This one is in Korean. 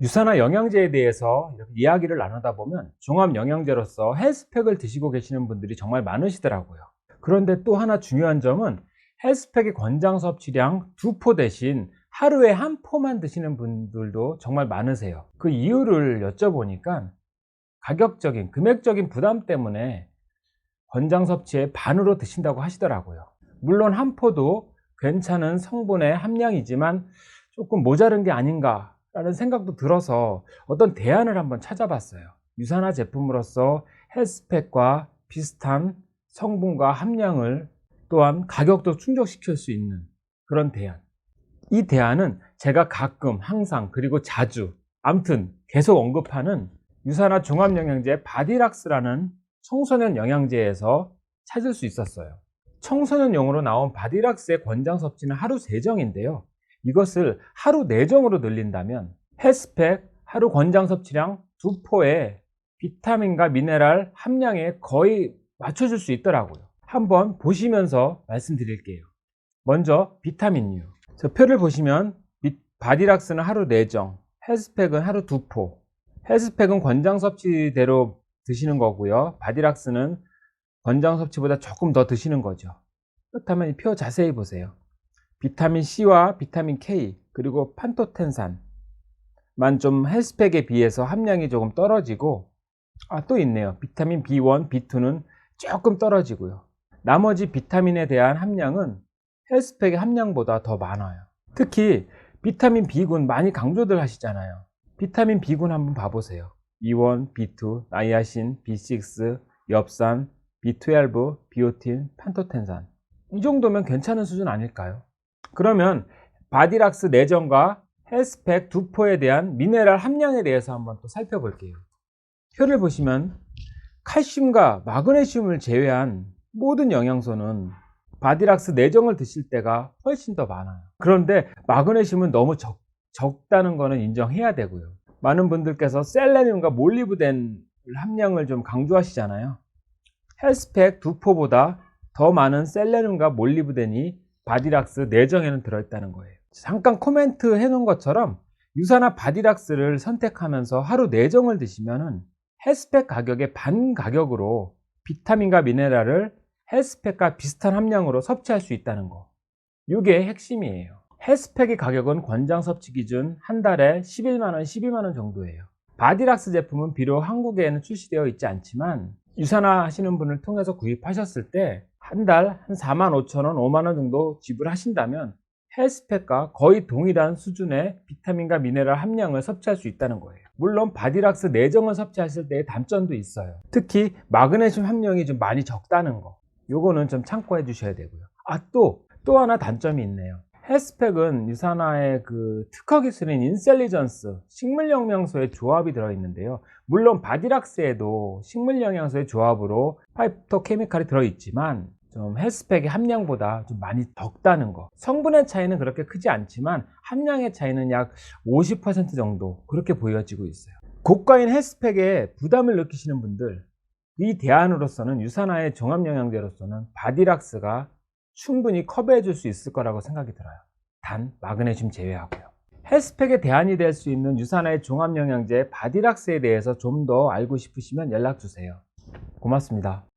유산화 영양제에 대해서 이야기를 나누다 보면 종합 영양제로서 헬스팩을 드시고 계시는 분들이 정말 많으시더라고요. 그런데 또 하나 중요한 점은 헬스팩의 권장 섭취량 두 포 대신 하루에 한 포만 드시는 분들도 정말 많으세요. 그 이유를 여쭤보니까 가격적인, 금액적인 부담 때문에 권장 섭취의 반으로 드신다고 하시더라고요. 물론 한 포도 괜찮은 성분의 함량이지만 조금 모자른 게 아닌가 라는 생각도 들어서 어떤 대안을 한번 찾아봤어요. 유산화 제품으로서 헬스팩과 비슷한 성분과 함량을 또한 가격도 충족시킬 수 있는 그런 대안. 이 대안은 제가 가끔, 항상, 그리고 자주, 암튼 계속 언급하는 유산화 종합영양제 바디락스라는 청소년 영양제에서 찾을 수 있었어요. 청소년용으로 나온 바디락스의 권장 섭취는 하루 3정인데요. 이것을 하루 4정으로 늘린다면 헬스팩 하루 권장 섭취량 2포에 비타민과 미네랄 함량에 거의 맞춰줄 수 있더라고요. 한번 보시면서 말씀드릴게요. 먼저 비타민류. 저 표를 보시면 비- 바디락스는 하루 4정, 헬스팩은 하루 2포. 헬스팩은 권장 섭취대로 드시는 거고요. 바디락스는 권장 섭취보다 조금 더 드시는 거죠. 그렇다면 이 표 자세히 보세요. 비타민 C와 비타민 K 그리고 판토텐산만 좀 헬스팩에 비해서 함량이 조금 떨어지고 아 또 있네요. 비타민 B1, B2는 조금 떨어지고요. 나머지 비타민에 대한 함량은 헬스팩의 함량보다 더 많아요. 특히 비타민 B군 많이 강조들 하시잖아요. 비타민 B군 한번 봐보세요. B1, B2, 나이아신, B6, 엽산, B12, 비오틴, 판토텐산. 이 정도면 괜찮은 수준 아닐까요? 그러면 바디락스 내전과 헬스팩 두 포에 대한 미네랄 함량에 대해서 한번 또 살펴볼게요. 표를 보시면 칼슘과 마그네슘을 제외한 모든 영양소는 바디락스 내정을 드실 때가 훨씬 더 많아요. 그런데 마그네슘은 너무 적, 적다는 거는 인정해야 되고요. 많은 분들께서 셀레늄과 몰리브덴 함량을 좀 강조하시잖아요. 헬스팩 두 포보다 더 많은 셀레늄과 몰리브덴이 바디락스 내정에는 들어있다는 거예요. 잠깐 코멘트 해놓은 것처럼 유산화 바디락스를 선택하면서 하루 내정을 드시면은 헬스팩 가격의 반 가격으로 비타민과 미네랄을 헬스팩과 비슷한 함량으로 섭취할 수 있다는 거. 이게 핵심이에요. 헬스팩의 가격은 권장 섭취 기준 한 달에 11만원, 12만원 정도예요. 바디락스 제품은 비록 한국에는 출시되어 있지 않지만 유산화 하시는 분을 통해서 구입하셨을 때 한 달 한 4만 5천 원, 5만 원 정도 지불하신다면 헬스팩과 거의 동일한 수준의 비타민과 미네랄 함량을 섭취할 수 있다는 거예요. 물론 바디락스 내정을 섭취하실 때의 단점도 있어요. 특히 마그네슘 함량이 좀 많이 적다는 거. 요거는 좀 참고해 주셔야 되고요. 아, 또, 또 하나 단점이 있네요. 헬스팩은 유산화의 그 특허 기술인 인셀리전스 식물 영양소의 조합이 들어있는데요. 물론 바디락스에도 식물 영양소의 조합으로 파이토케미칼이 들어있지만 좀 헬스팩의 함량보다 좀 많이 적다는 거. 성분의 차이는 그렇게 크지 않지만 함량의 차이는 약 50% 정도 그렇게 보여지고 있어요. 고가인 헬스팩에 부담을 느끼시는 분들 이 대안으로서는 유산화의 종합영양제로서는 바디락스가 충분히 커버해 줄 수 있을 거라고 생각이 들어요. 단 마그네슘 제외하고요. 헬스팩의 대안이 될 수 있는 유산화의 종합영양제 바디락스에 대해서 좀 더 알고 싶으시면 연락 주세요. 고맙습니다.